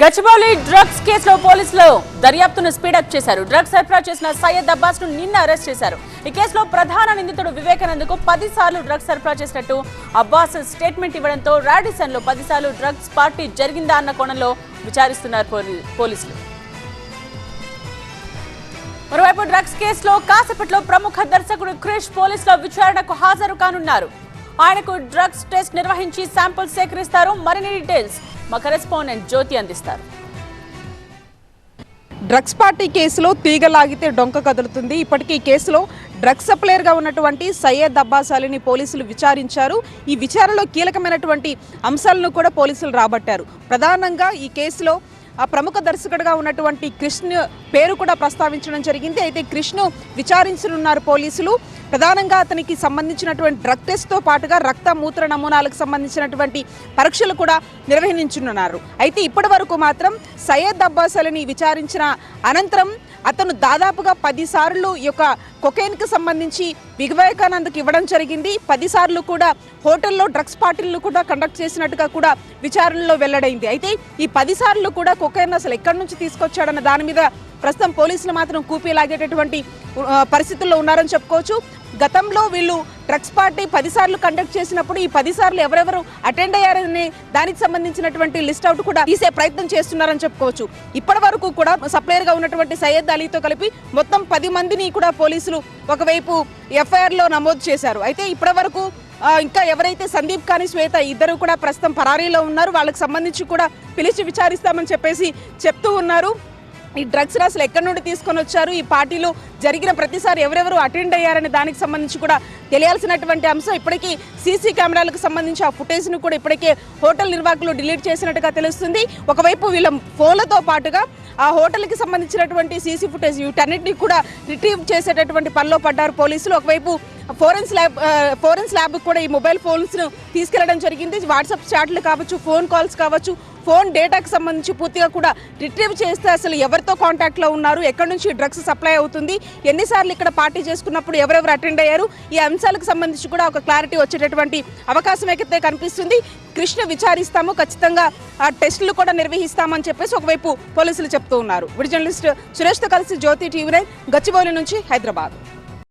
Gachibowli drugs కేసులో పోలీసులు దర్యాప్తును స్పీడప్ చేశారు. డ్రగ్స్ సరఫరా చేసిన సయ్యద్ అబ్బాస్ను నిన్న అరెస్ట్ చేశారు. ఈ కేసులో ప్రధాన నిందితుడు వివేకానందకు పది సార్లు డ్రగ్స్ సరఫరా చేసినట్టు అబ్బాస్ స్టేట్మెంట్ ఇవ్వడంతో రాడిసన్లో పదిసార్లు డ్రగ్స్ పార్టీ జరిగిందా అన్న కోణంలో విచారిస్తున్నారు పోలీసులు. మరోవైపు డ్రగ్స్ కేసులో కాసేపట్లో ప్రముఖ దర్శకుడు క్రిష్ పోలీసులో విచారణకు హాజరు కానున్నారు. ఆయనకు డ్రగ్స్ టెస్ట్ నిర్వహించి శాంపుల్ సేకరిస్తారు. మరిన్ని డీటెయిల్స్ మా కరెస్పాండెంట్ జ్యోతి అందిస్తారు. డ్రగ్స్ పార్టీ కేసులో తీగ లాగితే డొంక కదులుతుంది. ఇప్పటికీ కేసులో డ్రగ్స్ సప్లయర్గా ఉన్నటువంటి సయ్యద్ అబ్బాస్ అలీని పోలీసులు విచారించారు. ఈ విచారణలో కీలకమైనటువంటి అంశాలను కూడా పోలీసులు రాబట్టారు. ప్రధానంగా ఈ కేసులో ప్రముఖ దర్శకుడిగా ఉన్నటువంటి కృష్ణ పేరు కూడా ప్రస్తావించడం జరిగింది. అయితే కృష్ణ విచారించనున్నారు పోలీసులు. ప్రధానంగా అతనికి సంబంధించినటువంటి డ్రగ్ టెస్ట్తో పాటుగా రక్త మూత్ర నమూనాలకు సంబంధించినటువంటి పరీక్షలు కూడా నిర్వహించనున్నారు. అయితే ఇప్పటి వరకు మాత్రం సయ్యద్ అబ్బాస్ అలీని విచారించిన అనంతరం అతను దాదాపుగా పదిసార్లు ఈ యొక్క కొకైన్కి సంబంధించి వివేకానంద్కి ఇవ్వడం జరిగింది. పది సార్లు కూడా హోటల్లో డ్రగ్స్ పార్టీలను కూడా కండక్ట్ చేసినట్టుగా కూడా విచారణలో వెల్లడైంది. అయితే ఈ పదిసార్లు కూడా కొకైన్ అసలు ఎక్కడి నుంచి తీసుకొచ్చాడన్న దాని మీద ప్రస్తుతం పోలీసులు మాత్రం కూపీలాగేటటువంటి పరిస్థితుల్లో ఉన్నారని చెప్పుకోవచ్చు. గతంలో వీళ్ళు డ్రగ్స్ పార్టీ పదిసార్లు కండక్ట్ చేసినప్పుడు ఈ పదిసార్లు ఎవరెవరు అటెండ్ అయ్యారనే దానికి సంబంధించినటువంటి లిస్ట్ అవుట్ కూడా తీసే ప్రయత్నం చేస్తున్నారని చెప్పుకోవచ్చు. ఇప్పటి వరకు కూడా సప్లయర్గా ఉన్నటువంటి సయ్యద్ అలీతో కలిపి మొత్తం పది మందిని కూడా పోలీసులు ఒకవైపు ఎఫ్ఐఆర్లో నమోదు చేశారు. అయితే ఇప్పటి వరకు ఇంకా ఎవరైతే సందీప్ కానీ శ్వేత ఇద్దరు కూడా ప్రస్తుతం పరారీలో ఉన్నారు. వాళ్ళకి సంబంధించి కూడా పిలిచి విచారిస్తామని చెప్పేసి చెప్తూ ఉన్నారు. ఈ డ్రగ్స్ అసలు ఎక్కడి నుండి తీసుకొని వచ్చారు? ఈ పార్టీలో జరిగిన ప్రతిసారి ఎవరెవరు అటెండ్ అయ్యారనే దానికి సంబంధించి కూడా తెలియాల్సినటువంటి అంశం ఇప్పటికీ సీసీ కెమెరాలకు సంబంధించి ఆ ఫుటేజ్ను కూడా ఇప్పటికే హోటల్ నిర్వాహకులు డిలీట్ చేసినట్టుగా తెలుస్తుంది. ఒకవైపు వీళ్ళ ఫోన్లతో పాటుగా ఆ హోటల్కి సంబంధించినటువంటి సీసీ ఫుటేజ్ వీటన్నిటిని కూడా రిట్రీవ్ చేసేటటువంటి పనిలో పడ్డారు పోలీసులు. ఒకవైపు ఫోరెన్స్ ల్యాబ్ ఫోరెన్స్ ల్యాబ్ కూడా ఈ మొబైల్ ఫోన్స్ను తీసుకెళ్ళడం జరిగింది. వాట్సాప్ చాట్లు కావచ్చు ఫోన్ కాల్స్ కావచ్చు ఫోన్ డేటాకి సంబంధించి పూర్తిగా కూడా రిట్రీవ్ చేస్తే అసలు ఎవరితో కాంటాక్ట్లో ఉన్నారు? ఎక్కడి నుంచి డ్రగ్స్ సప్లై అవుతుంది? ఎన్నిసార్లు ఇక్కడ పార్టీ చేసుకున్నప్పుడు ఎవరెవరు అటెండ్ అయ్యారు? ఈ అంశాలకు సంబంధించి కూడా ఒక క్లారిటీ వచ్చేటటువంటి అవకాశం అయితే కనిపిస్తుంది. కృష్ణ విచారిస్తాము. ఖచ్చితంగా ఆ టెస్టులు కూడా నిర్వహిస్తామని చెప్పేసి ఒకవైపు పోలీసులు చెప్తూ ఉన్నారు. విడి జర్నలిస్ట్ సురేష్తో కలిసి జ్యోతి టీవీ నైన్ గచ్చిబౌలి నుంచి హైదరాబాద్.